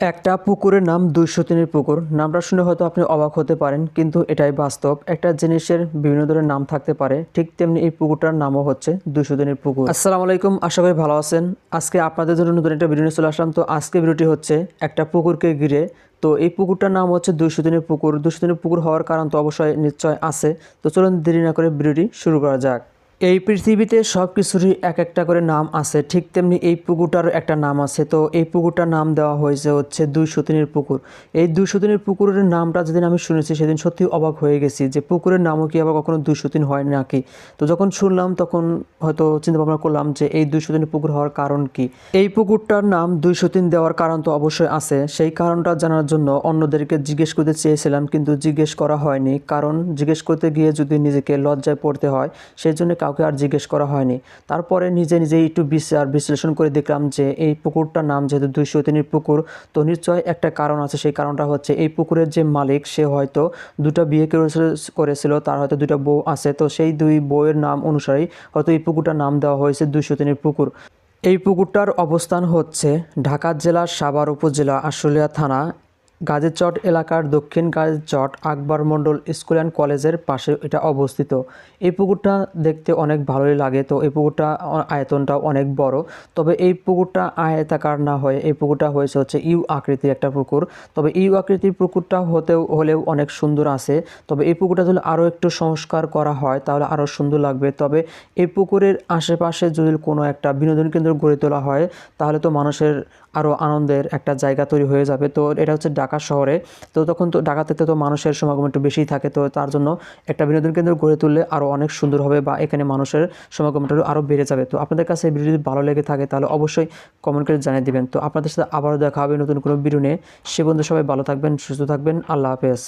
একটা পুকুরের নাম দুইশো তিনের পুকুর। নামটা শুনে হয়তো আপনি অবাক হতে পারেন, কিন্তু এটাই বাস্তব। একটা জিনিসের বিভিন্ন ধরনের নাম থাকতে পারে, ঠিক তেমনি এই পুকুরটার নামও হচ্ছে দুইশো দিনের পুকুর। আসসালামু আলাইকুম, আশা করি ভালো আছেন। আজকে আপনাদের জন্য নতুন একটা ভিডিও চলে আসলাম। তো আজকে ভিডিওটি হচ্ছে একটা পুকুরকে ঘিরে। তো এই পুকুরটার নাম হচ্ছে দুইশো দিনের পুকুর। দুইশো দিনের পুকুর হওয়ার কারণ তো অবশ্যই নিশ্চয় আছে। তো চলুন দেরি না করে ভিডিওটি শুরু করা যাক। এই পৃথিবীতে সব কিছুরই এক একটা করে নাম আছে। ঠিক তেমনি এই পুকুরটার একটা নাম আছে। তো এই পুকুরটার নাম দেওয়া হয়েছে হচ্ছে দুই সতিনের পুকুর। এই দুই সতিনের পুকুরের নামটা যেদিন আমি শুনেছি সেদিন সত্যি অবাক হয়ে গেছি যে পুকুরের নামও কি আবার কখনো দুই সতিন হয় নাকি? তো যখন শুনলাম তখন হয়তো চিন্তা ভাবনা করলাম যে এই দুই সতিনের পুকুর হওয়ার কারণ কি? এই পুকুরটার নাম দুই সতিন দেওয়ার কারণ তো অবশ্যই আছে। সেই কারণটা জানার জন্য অন্যদেরকে জিজ্ঞেস করতে চেয়েছিলাম কিন্তু জিজ্ঞেস করা হয়নি। কারণ জিজ্ঞেস করতে গিয়ে যদি নিজেকে লজ্জায় পড়তে হয়, সেই জন্য কাউকে আর জিজ্ঞেস করা হয়নি। তারপরে নিজে নিজে একটু বিচার বিশ্লেষণ করে দেখলাম যে এই পুকুরটার নাম যেহেতু দুইশো তিনের পুকুর, তো নিশ্চয় একটা কারণ আছে। সেই কারণটা হচ্ছে এই পুকুরের যে মালিক, সে হয়তো দুটো বিয়ে করেছিল- করেছিল, তার হয়তো দুটো বউ আছে। তো সেই দুই বউয়ের নাম অনুসারেই হয়তো এই পুকুরটার নাম দেওয়া হয়েছে দুইশো তিনের পুকুর। এই পুকুরটার অবস্থান হচ্ছে ঢাকা জেলার সাভার উপজেলা আশুলিয়া থানা। গাজীচট এলাকার দক্ষিণ গাজীচট আকবর মণ্ডল স্কুল অ্যান্ড কলেজের পাশে এটা অবস্থিত। এই পুকুরটা দেখতে অনেক ভালোই লাগে, তো এই পুকুরটা আয়তনটাও অনেক বড়। তবে এই পুকুরটা আয়তাকার না হয়ে, এই পুকুরটা হয়েছে হচ্ছে ইউ আকৃতির একটা পুকুর। তবে ইউ আকৃতির পুকুরটা হতেও, হলেও অনেক সুন্দর আছে। তবে এই পুকুরটা যদি আরও একটু সংস্কার করা হয়, তাহলে আরও সুন্দর লাগবে। তবে এই পুকুরের আশেপাশে যদি কোনো একটা বিনোদন কেন্দ্র গড়ে তোলা হয়, তাহলে তো মানুষের আরও আনন্দের একটা জায়গা তৈরি হয়ে যাবে। তো এটা হচ্ছে ঢাকা শহরে। তো তখন তো ঢাকাতে তো মানুষের সমাগম একটু বেশি থাকে। তো তার জন্য একটা বিনোদন কেন্দ্র গড়ে তুললে আরও অনেক সুন্দর হবে বা এখানে মানুষের সমাগমটা আরও বেড়ে যাবে। তো আপনাদের কাছে ভিডিও যদি ভালো লেগে থাকে তাহলে অবশ্যই কমেন্ট করে জানিয়ে দেবেন। তো আপনাদের সাথে আবারও দেখা হবে নতুন কোনো নিয়ে। সে বন্ধু সবাই ভালো থাকবেন, সুস্থ থাকবেন। আল্লাহ হাফেজ।